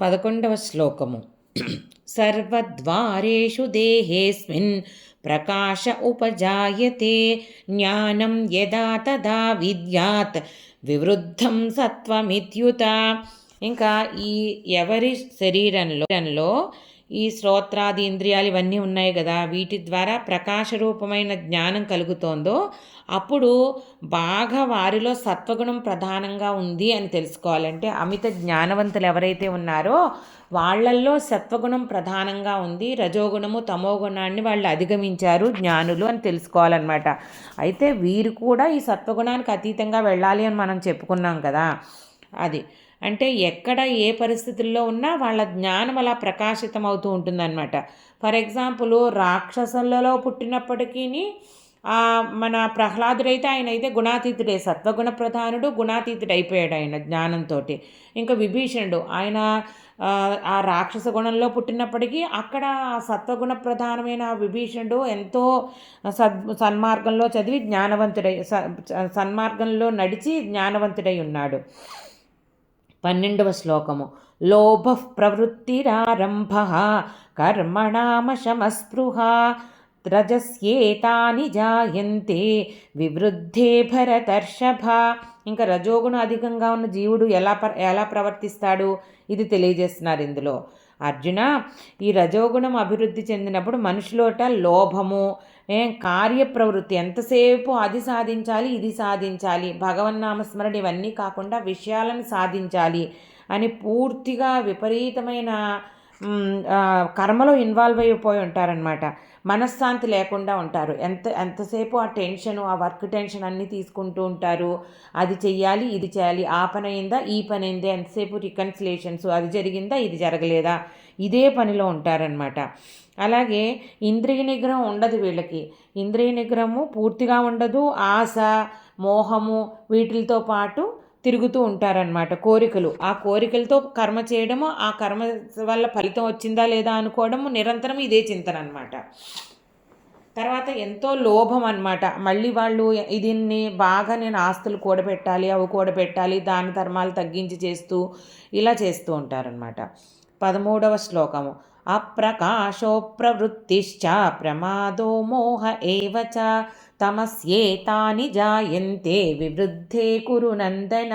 పదకొండవ శ్లోకము. సర్వద్వారేషు దేహేస్మిన్ ప్రకాశ ఉపజాయతే జ్ఞానం యదా తదా విద్యాత్ వివృద్ధం సత్వమిత్యుత. ఇంకా ఈ ఎవరి శరీరంలో ఈ శ్రోత్రాది ఇంద్రియాలు ఇవన్నీ ఉన్నాయి కదా వీటి ద్వారా ప్రకాశ రూపమైన జ్ఞానం కలుగుతోందో అప్పుడు బాగా వారిలో సత్వగుణం ప్రధానంగా ఉంది అని తెలుసుకోవాలంటే అమిత జ్ఞానవంతులు ఎవరైతే ఉన్నారో వాళ్ళల్లో సత్వగుణం ప్రధానంగా ఉంది రజోగుణము తమో గుణాన్ని వాళ్ళు అధిగమించారు జ్ఞానులు అని తెలుసుకోవాలన్నమాట. అయితే వీరు కూడా ఈ సత్వగుణానికి అతీతంగా వెళ్ళాలి అని మనం చెప్పుకున్నాం కదా అది. అంటే ఎక్కడ ఏ పరిస్థితుల్లో ఉన్నా వాళ్ళ జ్ఞానం అలా ప్రకాశితం అవుతూ ఉంటుందన్నమాట. ఫర్ ఎగ్జాంపుల్ రాక్షసులలో పుట్టినప్పటికీ మన ప్రహ్లాదుడైతే ఆయన అయితే గుణాతీతుడే సత్వగుణ ప్రధానుడు గుణాతీతుడు అయిపోయాడు ఆయన జ్ఞానంతో ఇంకా విభీషణుడు ఆయన ఆ రాక్షస గుణంలో పుట్టినప్పటికీ అక్కడ సత్వగుణ ప్రధానమైన విభీషణుడు ఎంతో సద్ సన్మార్గంలో చదివి జ్ఞానవంతుడై సన్మార్గంలో నడిచి జ్ఞానవంతుడై ఉన్నాడు. పన్నెండవ శ్లోకము. లోభ ప్రవృత్తిరారంభ కర్మణామశమస్పృహ రజస్యేతాని జాయంతే వివృద్ధే భరతర్షభ. ఇంకా రజోగుణం అధికంగా ఉన్న జీవుడు ఎలా ఎలా ప్రవర్తిస్తాడు? ఇది తెలియజేస్తున్నారు ఇందులో. అర్జున ఈ రజోగుణం అభివృద్ధి చెందినప్పుడు మనుషులోట లోభము కార్యప్రవృత్తి ఎంతసేపు అది సాధించాలి ఇది సాధించాలి భగవన్నామస్మరణ ఇవన్నీ కాకుండా విషయాలను సాధించాలి అని పూర్తిగా విపరీతమైన కర్మలో ఇన్వాల్వ్ అయిపోయి ఉంటారనమాట మనశ్శాంతి లేకుండా ఉంటారు. ఎంత ఎంతసేపు ఆ టెన్షన్ ఆ వర్క్ టెన్షన్ అన్నీ తీసుకుంటూ ఉంటారు? అది చెయ్యాలి ఇది చేయాలి. ఆ పని అయిందా ఈ పని అయిందా? ఎంతసేపు రికన్సిలేషన్స్ అది జరిగిందా ఇది జరగలేదా? ఇదే పనిలో ఉంటారనమాట అలాగే ఇంద్రియ నిగ్రహం ఉండదు వీళ్ళకి. ఇంద్రియ నిగ్రహము పూర్తిగా ఉండదు. ఆశ మోహము వీటితో పాటు తిరుగుతూ ఉంటారనమాట కోరికలు. ఆ కోరికలతో కర్మ చేయడము ఆ కర్మ వల్ల ఫలితం వచ్చిందా లేదా అనుకోవడము నిరంతరం ఇదే చింతన అనమాట తర్వాత ఎంతో లోభం అనమాట మళ్ళీ వాళ్ళు దీన్ని బాగా నేను ఆస్తులు కూడబెట్టాలి అవి కూడబెట్టాలి దాని ధర్మాలు తగ్గించి చేస్తూ ఇలా చేస్తూ ఉంటారనమాట పదమూడవ శ్లోకము. అప్రకాశో ప్రవృత్తిశ్చ ప్రమాదో మోహ ఏవచ తమస్యేతాని జాయంతే వివృద్ధే కురు నందన.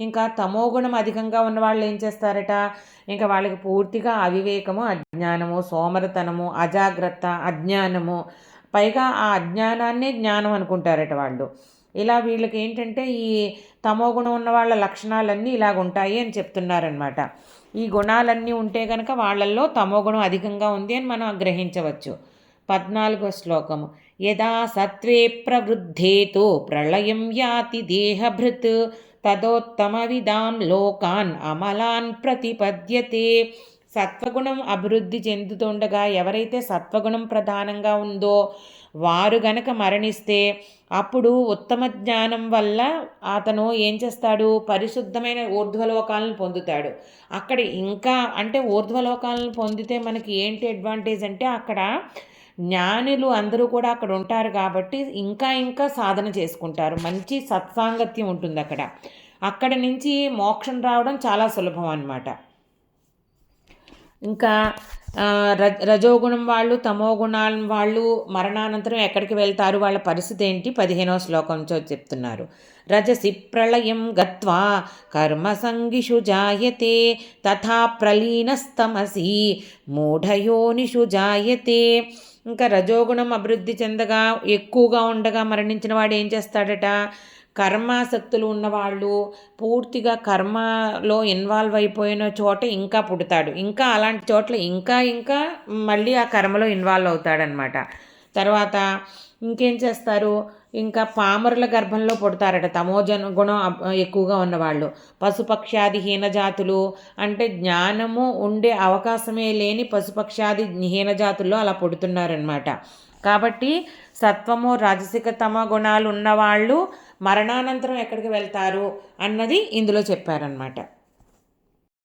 ఇంకా తమోగుణం అధికంగా ఉన్న వాళ్ళు ఏం చేస్తారట? ఇంకా వాళ్ళకి పూర్తిగా అవివేకము అజ్ఞానము సోమరతనము అజాగ్రత్త అజ్ఞానము. పైగా ఆ అజ్ఞానాన్నే జ్ఞానం అనుకుంటారట వాళ్ళు. ఇలా వీళ్ళకి ఏంటంటే ఈ తమో గుణం ఉన్న వాళ్ళ లక్షణాలన్నీ ఇలాగ ఉంటాయి అని చెప్తున్నారనమాట ఈ గుణాలన్నీ ఉంటే కనుక వాళ్ళల్లో తమో గుణం అధికంగా ఉంది అని మనం గ్రహించవచ్చు. పద్నాలుగో శ్లోకము. యదా సత్వే ప్రవృద్ధేతో ప్రళయం యాతి దేహభృత్ తదోత్తమవిదాం లోకాన్ అమలాన్ ప్రతిపద్యతే. సత్వగుణం అభివృద్ధి చెందుతుండగా ఎవరైతే సత్వగుణం ప్రధానంగా ఉందో వారు గనక మరణిస్తే అప్పుడు ఉత్తమ జ్ఞానం వల్ల అతను ఏం చేస్తాడు? పరిశుద్ధమైన ఊర్ధ్వలోకాలను పొందుతాడు. అక్కడ ఇంకా అంటే ఊర్ధ్వలోకాలను పొందితే మనకి ఏంటి అడ్వాంటేజ్ అంటే అక్కడ జ్ఞానులు అందరూ కూడా అక్కడ ఉంటారు కాబట్టి ఇంకా ఇంకా సాధన చేసుకుంటారు. మంచి సత్సాంగత్యం ఉంటుంది అక్కడ. అక్కడ నుంచి మోక్షం రావడం చాలా సులభం అనమాట ఇంకా రజ రజోగుణం వాళ్ళు తమో గుణాల వాళ్ళు మరణానంతరం ఎక్కడికి వెళ్తారు? వాళ్ళ పరిస్థితి ఏంటి? పదిహేనవ శ్లోకంతో చెప్తున్నారు. రజసి ప్రళయం గత్వా కర్మసంగిషు జాయతే తథా ప్రలీనస్తమసి మూఢయోనిషు జాయతే. ఇంకా రజోగుణం అభివృద్ధి చెందగా ఎక్కువగా ఉండగా మరణించిన వాడు ఏం చేస్తాడట? కర్మాసక్తులు ఉన్నవాళ్ళు పూర్తిగా కర్మలో ఇన్వాల్వ్ అయిపోయిన చోట ఇంకా పుడతాడు. ఇంకా అలాంటి చోట్ల ఇంకా ఇంకా మళ్ళీ ఆ కర్మలో ఇన్వాల్వ్ అవుతాడనమాట తర్వాత ఇంకేం చేస్తారు? ఇంకా పామరుల గర్భంలో పుడతారట. తమోజన గుణం ఎక్కువగా ఉన్నవాళ్ళు. పశుపక్షాది హీనజాతులు అంటే జ్ఞానము ఉండే అవకాశమే లేని పశుపక్షాది హీనజాతుల్లో అలా పుడుతున్నారనమాట కాబట్టి సత్వము రాజసిక తమ గుణాలు ఉన్నవాళ్ళు మరణానంతరం ఎక్కడికి వెళ్తారు అన్నది ఇందులో చెప్పారనమాట